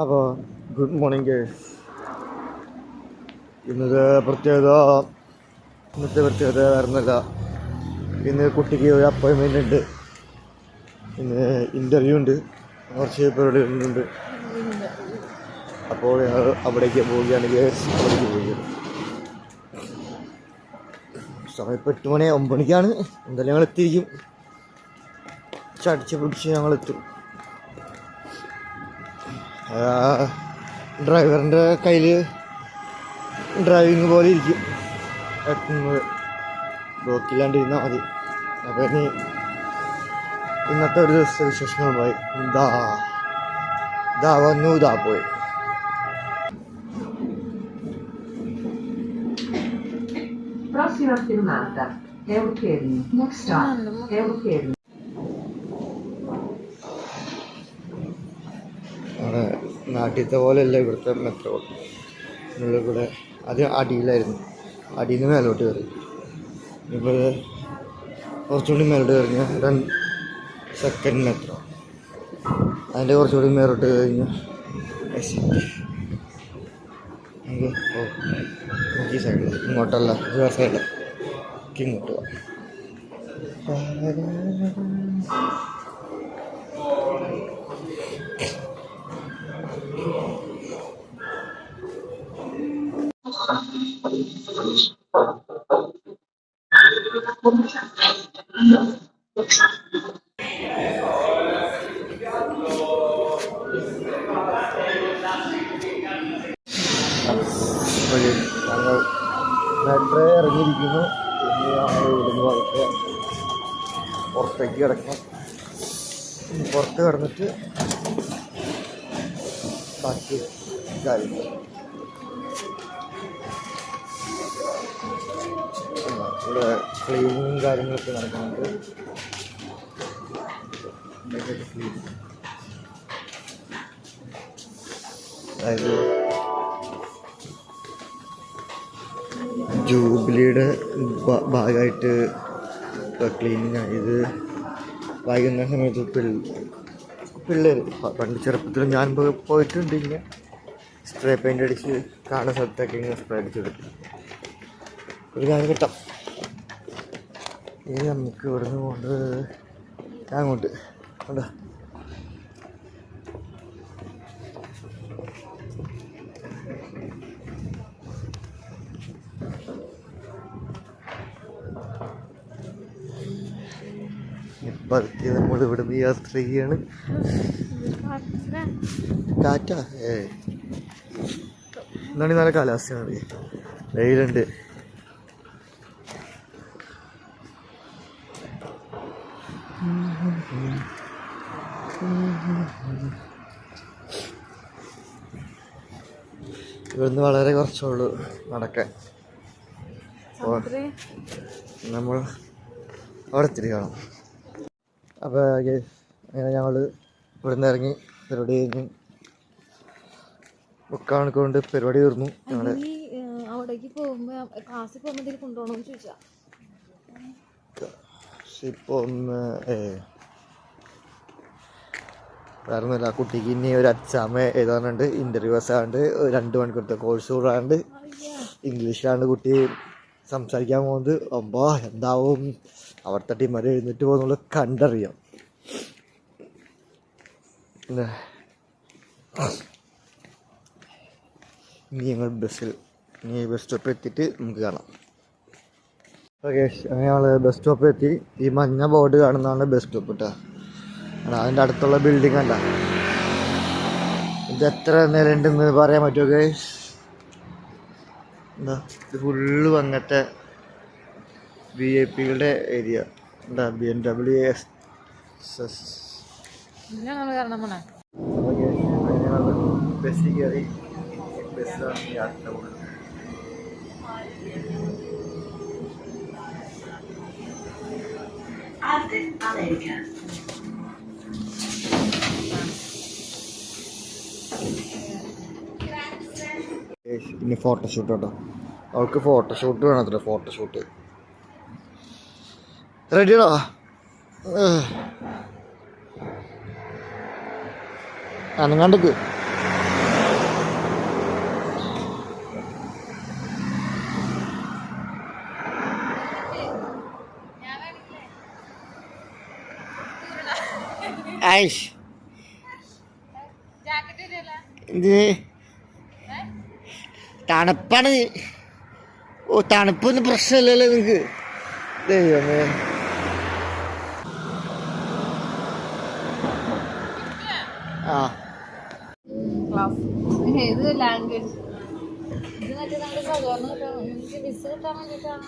അപ്പോൾ good morning girls ഇന്നത്തെ പ്രത്യേകത ഇന്നത്തെ പ്രത്യേകത വരുന്നില്ല ഇന്ന് കുട്ടിക്ക് ഒരു അപ്പോയിൻമെന്റ് ഉണ്ട്. ഇന്ന് ഇന്റർവ്യൂ ഉണ്ട്. കുറച്ച് ഉണ്ട്. അപ്പോൾ ഞങ്ങൾ അവിടേക്ക് പോവുകയാണ് ഗേഴ്സ് അവിടേക്ക് പോവുകയാണ്. സമയം ഇപ്പോൾ എട്ട് മണി ഒമ്പത് മണിക്കാണ്. എന്തായാലും ഞങ്ങൾ എത്തിയിരിക്കും. ചടിച്ച് പിടിച്ച് ഞങ്ങൾ എത്തും. ഡ്രൈവറിന്റെ കയ്യിൽ ഡ്രൈവിങ് പോലെ ഇരിക്കും. എത്തുന്നത്. ബ്ലോക്കില്ലാണ്ടിരുന്നാൽ മതി. അപ്പോൾ ഇനി ഇന്നത്തെ ഒരു ദിവസത്തെ വിശേഷങ്ങളുമായി ഇതാ ഇതാ വന്നു ഇതാ പോയി. Prossima fermata, Eucherni. Next stop, Eucherni. അവിടെ നാട്ടിലത്തെ പോലെയല്ല ഇവിടുത്തെ മെട്രോ ഉള്ളിൽ കൂടെ അത് അടിയിലായിരുന്നു. അടിയിൽ നിന്ന് മേലോട്ട് കയറി. ഇപ്പോൾ കുറച്ചുകൂടി മേലോട്ട് കഴിഞ്ഞാൽ രണ്ട് സെക്കൻഡ് മെട്രോ അതിന്റെ കുറച്ചുകൂടി മേലോട്ട് കഴിഞ്ഞാൽ ഓ ഈ സൈഡിൽ ഇങ്ങോട്ടല്ല വേറെ സൈഡിൽ ഇങ്ങോട്ട് പോവാം. ഞങ്ങൾ മെട്രോ ഇറങ്ങിയിരിക്കുന്നു. ഇനി ഞങ്ങൾ പുറത്തേക്ക് കിടക്കണം പുറത്ത് കിടന്നിട്ട് ബാക്കി കാര്യങ്ങൾ. ഇവിടെ ക്ലീനിങ്ങും കാര്യങ്ങളൊക്കെ നടക്കുന്നുണ്ട്. ക്ലീനിങ് അതായത് ജൂബിലിയുടെ ഭാഗമായിട്ട് ക്ലീനിങ് ഇത് വൈകുന്നേര സമയത്ത് പിള്ളേർ പണ്ട് ചെറുപ്പത്തിൽ ഞാൻ പോയിട്ടുണ്ട് ഇങ്ങനെ സ്പ്രേ പെയിന്റ് അടിച്ച് കാണുന്ന സ്ഥലത്തൊക്കെ ഇങ്ങനെ സ്പ്രേ അടിച്ചെടുക്കും ഒരു കാലഘട്ടം ഇനി നമുക്ക് ഇവിടുന്ന് കൊണ്ട് അങ്ങോട്ട്. കണ്ടോ? പതുക്കെ നമ്മൾ ഇവിടുന്ന് യാത്ര ചെയ്യാണ് കാറ്റാ ഏ. എന്താണ് നല്ല കാലാവസ്ഥയാണ്. വെയിലുണ്ട്. ഇവിടുന്ന് വളരെ കുറച്ചുള്ളൂ നടക്കാൻ. നമ്മൾ അവിടെ തിരികണം കാണാം അപ്പോൾ അങ്ങനെ ഞങ്ങൾ ഇവിടുന്ന് ഇറങ്ങി പരിപാടി കഴിഞ്ഞ് ബുക്കാണ് കൊണ്ട് പരിപാടി തീർന്നു ഞങ്ങൾ അവിടേക്ക് പോകുമ്പോ ക്ലാസ്സിൽ പോകുമ്പോ ഇതിൽ കൊണ്ടുപോകണമെന്ന് ചോദിച്ചാ? ഇപ്പോൾ ഒന്ന് ഏ ആ കുട്ടിക്ക് ഇനി ഒരു എക്സാം എഴുതാനുണ്ട് ഇന്റർവ്യൂസ് ആണ്ട് രണ്ടു രണ്ട് മണിക്കൂറത്തെ കോഴ്സ് കൂടാണ്ട് ഇംഗ്ലീഷിലാണ് കുട്ടി സംസാരിക്കാൻ പോകുന്നത്. അമ്പോ എന്താവും? അവിടുത്തെ ടീം വരെ എഴുന്നേറ്റ് പോകുന്നുള്ള കണ്ടറിയാം. ഇനി ഞങ്ങൾ ബസ്സിൽ ഇനി ബസ് സ്റ്റോപ്പിൽ എത്തിയിട്ട് നമുക്ക് കാണാം. ഓക്കെ അങ്ങനെ ഞങ്ങൾ ബസ് സ്റ്റോപ്പിൽ എത്തി. ഈ മഞ്ഞ ബോർഡ് കാണുന്നതാണ് ബസ് സ്റ്റോപ്പ് കേട്ടോ അതിന്റെ അടുത്തുള്ള ബിൽഡിംഗ് അല്ല ഇത് എത്ര നിലയുണ്ടെന്ന് പറയാൻ പറ്റുമോ ഗൈസ് എന്താ ഇത് ഫുള്ള് അങ്ങനത്തെ വി ഐ പികളുടെ ഏരിയ. എന്താ? B M W S S ബസ്സിൽ കയറി ബസ്സിലാണ് യാത്ര പോകുന്നത് ഇനി ഫോട്ടോഷൂട്ട് കേട്ടോ. അവൾക്ക് ഫോട്ടോഷൂട്ട് വേണം അത്ര ഫോട്ടോഷൂട്ട് റെഡിയാണോ? അനങ്ങാണ്ടക്ക് ആയിഷ് എന്തിന്? തണുപ്പാണ്. ഓ തണുപ്പൊന്നും പ്രശ്നമില്ലല്ലോ നിങ്ങൾക്ക് ദൈവമേ. ലാംഗ്വേജ് ഇത് മറ്റേ നമ്മുടെ സാധാരണ കിട്ടാൻ എനിക്ക് വിസ് കിട്ടാൻ വേണ്ടിയിട്ടാണ്.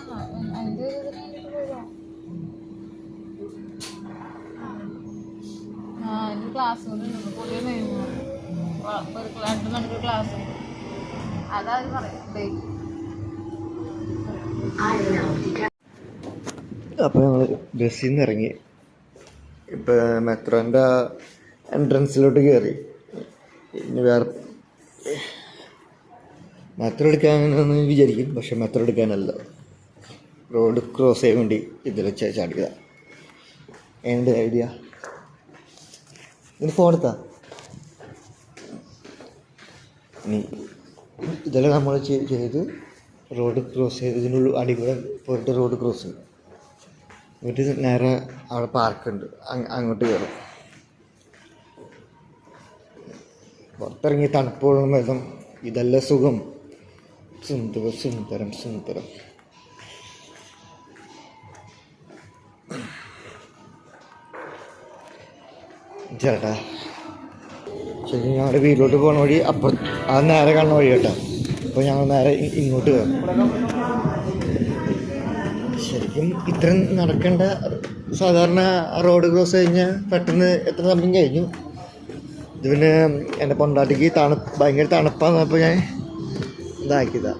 അതിന്റെ ഒരു ഇതിന് വേണ്ടിയിട്ട് പോയതാ. ആ എനിക്ക് ക്ലാസ് ഉണ്ട്. പുതിയ നിയമം ഒരു രണ്ട് മണിക്കൂർ ക്ലാസ് ഉണ്ട്. അതാ അത് പറയാം. ഡേറ്റ് അപ്പോൾ ഞങ്ങൾ ബസ്സിൽ നിന്ന് ഇറങ്ങി ഇപ്പോൾ മെട്രോന്റെ എൻട്രൻസിലോട്ട് കയറി ഇനി വേറെ മെട്രോ എടുക്കാനെന്ന് വിചാരിക്കും പക്ഷെ മെട്രോ എടുക്കാനല്ല. റോഡ് ക്രോസ് ചെയ്യാൻ വേണ്ടി ഇതിൽ ചാടിയത. എന്റെ ഐഡിയ ഇതിന് ഫോണെടുത്താ ഇനി ഇതെല്ലാം നമ്മൾ ചെയ്- ചെയ്ത് റോഡ് ക്രോസ് ചെയ്ത് ഇതിനുള്ളിൽ അടിപൊളി പോയിട്ട് റോഡ് ക്രോസ് ചെയ്യും എന്നിട്ട് നേരെ അവിടെ പാർക്കുണ്ട് അങ്ങോട്ട് കയറും. പുറത്തിറങ്ങി തണുപ്പുള്ള വിധം ഇതല്ല സുഖം. സുന്ദരം സുന്ദരം സുന്ദരം. ചേട്ടാ ശരി ഞങ്ങളുടെ വീട്ടിലോട്ട് പോണ വഴി അപ്പുറം അത് നേരെ കാണുന്ന വഴി കേട്ടോ. അപ്പോൾ ഞങ്ങൾ നേരെ ഇങ്ങോട്ട് വരും. ശരിക്കും ഇത്രയും നടക്കേണ്ട സാധാരണ റോഡ് ക്രോസ് കഴിഞ്ഞാൽ പെട്ടെന്ന് എത്ര സമയം കഴിഞ്ഞു. ഇത് പിന്നെ എന്റെ പൊണ്ടാട്ടിക്ക് തണുപ്പ് ഭയങ്കര തണുപ്പാന്ന് അപ്പോൾ ഞാൻ ഇതാക്കിയതാ.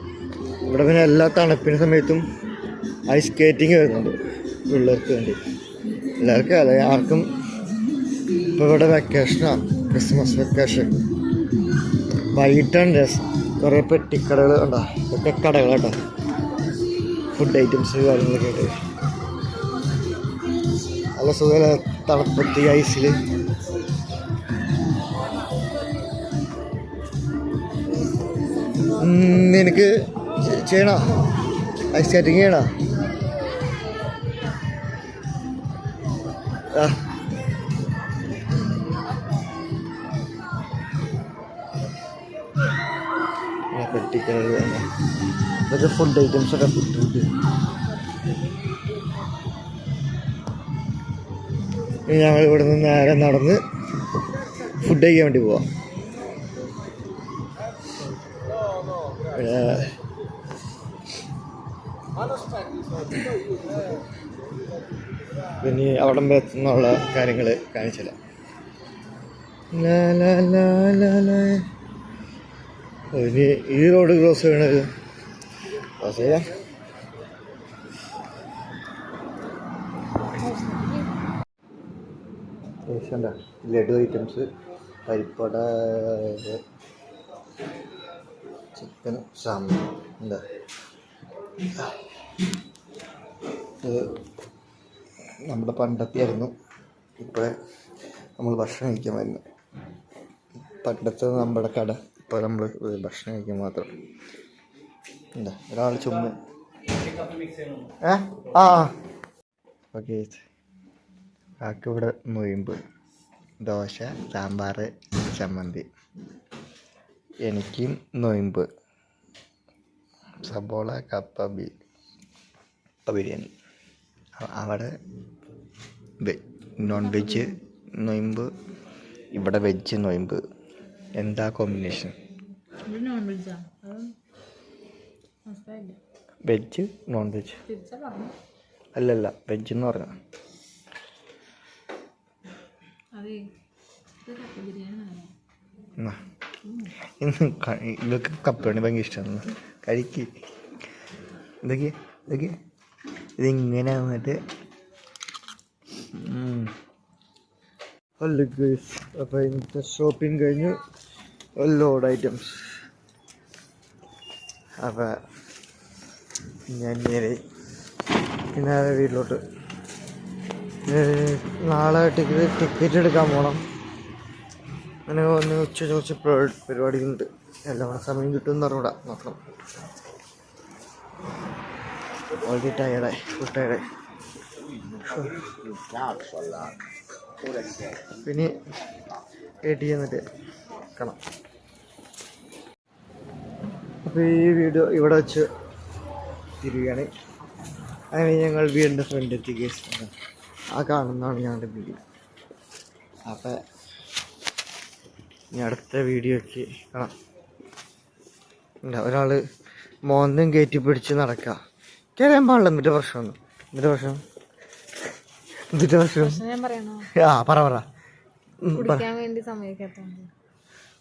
ഇവിടെ പിന്നെ എല്ലാ തണുപ്പിന് സമയത്തും ഐസ് സ്കേറ്റിംഗ് വരുന്നുണ്ട് പിള്ളേർക്ക് വേണ്ടി. എല്ലാവർക്കും അല്ല ആർക്കും ഇപ്പോൾ ഇവിടെ വെക്കേഷനാണ് ക്രിസ്മസ് വെക്കേഷൻ വൈകിട്ടാണ് രസം. കുറേ പെട്ടിക്കടകൾ ഉണ്ടോ ഇതൊക്കെ കടകളുണ്ടോ ഫുഡ് ഐറ്റംസ് കാര്യങ്ങളൊക്കെ ആയിട്ട്. നല്ല സുഖമല്ല തണുപ്പത്തി ഐസിൽ നിനക്ക് ചെയ്യണോ? ഐസ് സ്കേറ്റിംഗ് ചെയ്യണോ? ഇതൊക്കെ ഫുഡ് ഐറ്റംസ് ഒക്കെ ഫുഡ് ഞങ്ങൾ ഇവിടെ നിന്ന് നേരെ നടന്ന് ഫുഡ് കഴിക്കാൻ വേണ്ടി പോവാം. പിന്നെ അവിടം എത്തുന്നുള്ള കാര്യങ്ങൾ കാണിച്ചില്ല. ഇനി ഈ റോഡ് ക്രോസ് ചെയ്യണത്? ക്രോസ് ചെയ്യാം. ലഡു ഐറ്റംസ് പരിപ്പട ചിക്കൻ സാമ്പാർ. എന്താ? ഇത് നമ്മുടെ പണ്ടത്തെ ആയിരുന്നു ഇപ്പോഴേ നമ്മൾ ഭക്ഷണം കഴിക്കാൻ വരുന്നത് പണ്ടത്തെ നമ്മുടെ കട ഇപ്പോൾ നമ്മൾ ഭക്ഷണം കഴിക്കാൻ മാത്രം. എന്താ? ഒരാൾ ചുമ ഏ? ആ ഓക്കെ ആക്കിവിടെ നൊയിമ്പ് ദോശ സാമ്പാർ ചമ്മന്തി. എനിക്കും നൊയിമ്പ്. സബോള കപ്പ ബി കപ്പ ബിരിയാണി അവിടെ വെ- നോൺ വെജ് നൊയിമ്പ് ഇവിടെ വെജ് നൊയിമ്പ്. എന്താ കോമ്പിനേഷൻ വെജ് നോൺ വെജ് അല്ലല്ല വെജ് എന്ന് പറഞ്ഞ അതെ ബിരിയാണി. ഇന്ന് കപ്പണി ഭയങ്കര ഇഷ്ടമാണ് കഴിക്ക് ഇതൊക്കെ ഇതൊക്കെ. ഇതിങ്ങനെ വന്നിട്ട് അപ്പോൾ ഇന്നത്തെ ഷോപ്പിംഗ് കഴിഞ്ഞു. ലോഡ് ഐറ്റംസ് അപ്പോൾ ഞാൻ നേരെ പിന്നെ വീട്ടിലോട്ട്. നാളെ ടിക്കറ്റ് ടിക്കറ്റ് എടുക്കാൻ പോകണം അങ്ങനെ വന്ന് ഉച്ച ചോദിച്ച പരിപാടിയുണ്ട്. എല്ലാം സമയം കിട്ടുമെന്ന് പറഞ്ഞൂടാ. നോക്കണം. ഓൾറെഡി ടയർഡായി ഫുൾ ടയർഡായി പിന്നെ വെയിറ്റ് ചെയ്യുന്നിട്ട് കാണാം. അപ്പോൾ ഈ വീഡിയോ ഇവിടെ വെച്ച് തിരികെയാണ് അങ്ങനെ ഞങ്ങൾ വീടിന്റെ ഫ്രണ്ട് എത്തി കേസ് ആ കാണുന്നതാണ് ഞങ്ങളുടെ വീഡിയോ അപ്പം ഇനി അടുത്ത വീഡിയോയ്ക്ക് കാണാം. ഒരാൾ മോന്തും കയറ്റി പിടിച്ച് നടക്കുക കയറാൻ പാടില്ല എന്നിട്ട് പ്രശ്നമൊന്നും എന്നിട്ട് പ്രശ്നം? എന്നിട്ട് പ്രശ്നം? ആ പറ പറ.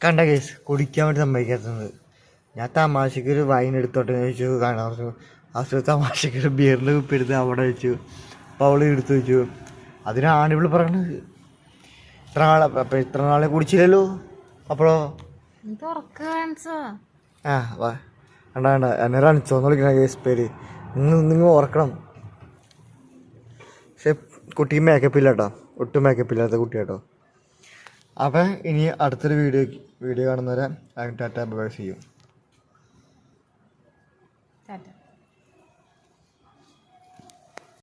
കണ്ട കേസ് കുടിക്കാൻ വേണ്ടി സമ്മതിക്കാത്തത് ഞാൻ തമാശക്ക് ഒരു വൈൻ എടുത്തോട്ടെ എന്ന് ചോദിച്ചു കാണാൻ പറഞ്ഞു. സ്ഥലത്ത് തമാശക്ക് ഒരു ബിയറിന്റെ കുപ്പി എടുത്ത് അവിടെ വെച്ചു. അപ്പോൾ അവൾ എടുത്തു വെച്ചു. അതിനാണ് ഇവൾ പറയണത്. ഇത്ര നാളെ അപ്പം ഇത്ര നാളെ കുടിച്ചില്ലല്ലോ. അപ്പോഴോ? ആ വാ. കണ്ട കണ്ട എന്നെ റണിച്ചോന്ന് വിളിക്കണ കേസ് പേര്. നിങ്ങൾ നിങ്ങൾ ഓർക്കണം. പക്ഷെ കുട്ടി മേക്കപ്പ് ഇല്ല കേട്ടോ ഒട്ടും മേക്കപ്പ് ഇല്ലാത്ത കുട്ടി കേട്ടോ അപ്പം ഇനി അടുത്തൊരു വീഡിയോ വീഡിയോ കാണുന്നവരെ ടാറ്റ ബൈ ചെയ്യും